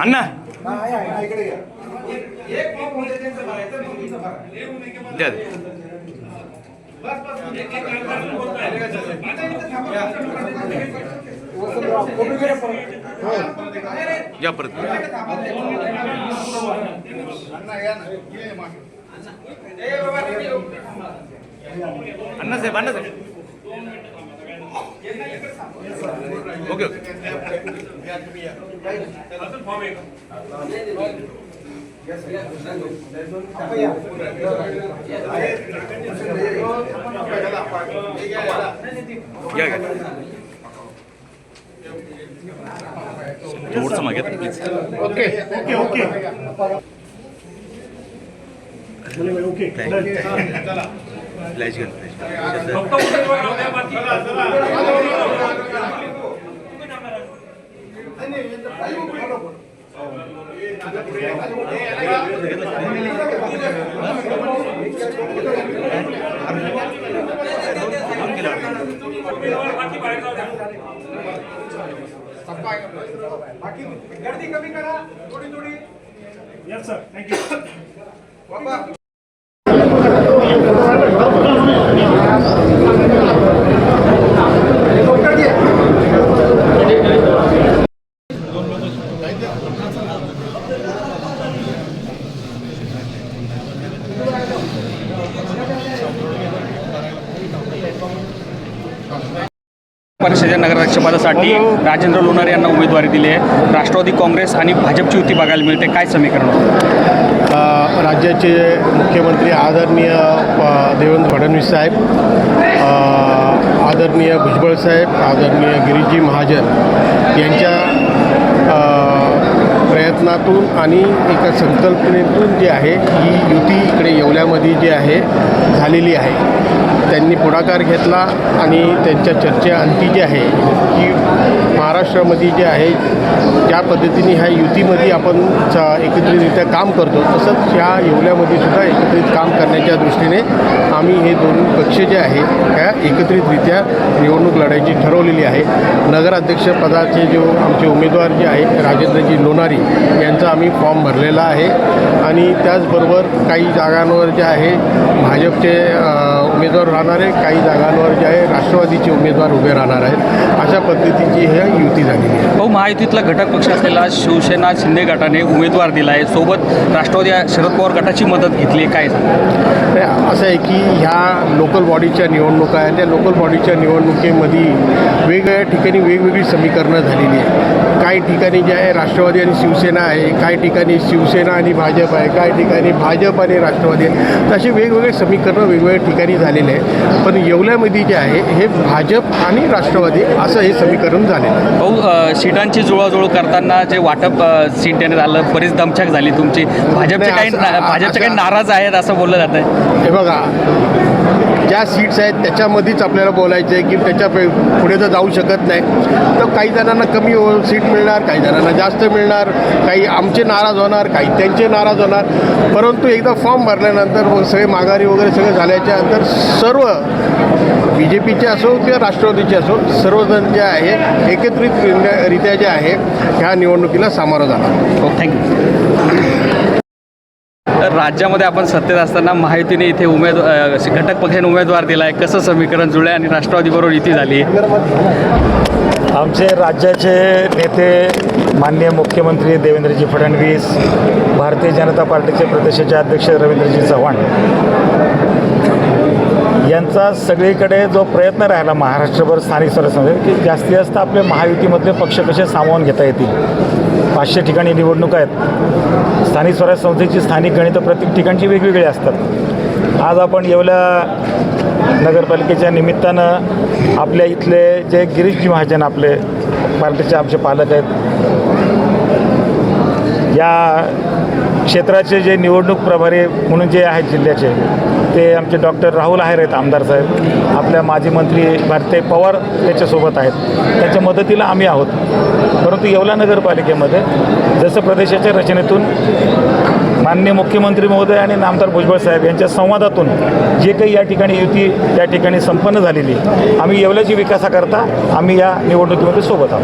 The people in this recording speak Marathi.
अण्णा. द्या. या परत ए बाबा, तुम्ही लोक. अण्णा साहेब अण्णा साहेब ओके. थोडंसं मागे please okay okay okay okay flash घ्या बाकी गर्दी कमी करा थोडी थोडी यस सर थँक्यू परिषदेच्या नगराध्यक्षपदासाठी राजेंद्र लोणार यांना उमेदवारी दिली आहे राष्ट्रवादी काँग्रेस आणि भाजपची युती बघायला मिळते काय समीकरण होतं? राज्याचे मुख्यमंत्री आदरणीय प- देवेंद्र फडणवीस साहेब आदरणीय भुजबळ साहेब आदरणीय गिरीजी महाजन यांच्या मनातून आणि एका संकल्पनेतून जी आहे ही युती इकडे येवल्यामध्ये जी आहे झालेली आहे. त्यांनी पुढाकार घेतला आणि त्यांच्या चर्चा अंती जी आहे की महाराष्ट्रामध्ये जे आहे ज्या पद्धतीने ह्या युतीमध्ये आपण एकत्रितरित्या काम करतो तसंच ह्या येवल्यामध्ये सुद्धा एकत्रित काम करण्याच्या दृष्टीने आम्ही हे दोन पक्ष जे आहे ह्या एकत्रितरित्या निवडणूक लढायची ठरवलेली आहे. नगराध्यक्षपदाचे जो आमचे उमेदवार जे आहेत राजेंद्रजी लोणारी यांचा आम्ही फॉर्म भरलेला आहे. आणि त्याचबरोबर काही जागांवर जे आहे भाजपचे उमेदवार राहणार आहे. काही जागांवर जे आहे राष्ट्रवादीचे उमेदवार उभे राहणार आहेत. अशा पद्धतीची ही युती झालेली आहे. भाऊ महायुतीतला घटक पक्ष असलेला शिवसेना शिंदे गटाने उमेदवार दिला आहे. सोबत राष्ट्रवादी शरद पवार गटाची मदत घेतली आहे. काय असं आहे की ह्या लोकल बॉडीच्या निवडणुका आहेत. त्या लोकल बॉडीच्या निवडणुकीमध्ये वेगवेगळ्या ठिकाणी वेगवेगळी समीकरणं झालेली आहे काही ठिकाणी जे आहे राष्ट्रवादी आणि शिवसेना आहे. काही ठिकाणी शिवसेना आणि भाजप आहे. काही ठिकाणी भाजप आणि राष्ट्रवादी आहे. तर असे वेगवेगळे समीकरणं वेगवेगळ्या ठिकाणी झालेले आहे. पण येवल्यामध्ये जे आहे हे भाजप आणि राष्ट्रवादी असं हे समीकरण झालेलं आहे. भाऊ सीटांची जुळवाजुळव करताना जे वाटप सीट देण्यात आलं बरीच दमछाक झाली तुमची. भाजपचे काही भाजपचे काही नाराज आहेत असं बोललं जात आहे हे बघा ज्या सीट्स आहेत त्याच्यामध्येच आपल्याला बोलायचं आहे की त्याच्या पे- पुढे तर जाऊ शकत नाही. तर काही जणांना कमी हो- सीट मिळणार काही जणांना जास्त मिळणार काही आमचे नाराज होणार काही त्यांचे नाराज होणार. परंतु एकदा फॉर्म भरल्यानंतर मग सगळे माघारी वगैरे सगळे झाल्याच्यानंतर सर्व बी जे पीचे असो किंवा राष्ट्रवादीचे असो सर्वजण जे आहे एकत्रित रित्या जे आहे ह्या निवडणुकीला सामोरं जाणार. हो थँक्यू राज्यामध्ये आपण सत्तेत असताना माहितीने इथे उमेद घटक पक्षाने उमेदवार दिला आहे कसं समीकरण जुळलं आणि राष्ट्रवादीबरोबर युती झाली? आमचे राज्याचे नेते माननीय मुख्यमंत्री देवेंद्रजी फडणवीस भारतीय जनता पार्टीचे प्रदेशाचे अध्यक्ष रवींद्रजी चव्हाण यांचा सगळीकडे जो प्रयत्न राहिला महाराष्ट्रभर स्थानिक स्वराज्य की जास्तीत जास्त आपले महायुतीमधले पक्ष कसे सामावून घेता येतील? पाचशे ठिकाणी निवडणूक आहेत. स्थानिक स्वराज्य संस्थेची स्थानिक गणितं प्रत्येक ठिकाणची वेगवेगळी असतात. आज आपण येवल्या नगरपालिकेच्या निमित्तानं आपल्या इथले जे गिरीशजी महाजन आपले पार्टीचे आमचे पालक आहेत. या क्षेत्राचे जे निवडणूक प्रभारी म्हणून जे आहेत जिल्ह्याचे ते आमचे डॉक्टर राहुल आहेर आहेत आमदार साहेब. आपल्या माजी मंत्री भारते पवार त्याच्यासोबत आहेत. त्याच्या मदतीला आम्ही आहोत. परंतु येवला नगरपालिकेमध्ये जसं प्रदेशाच्या रचनेतून माननीय मुख्यमंत्री महोदय आणि नामदार भुजबळ साहेब यांच्या संवादातून जे काही या ठिकाणी युती या ठिकाणी संपन्न झालेली आम्ही येवल्याची विकासाकरता आम्ही या निवडणुकीमध्ये सोबत आहोत.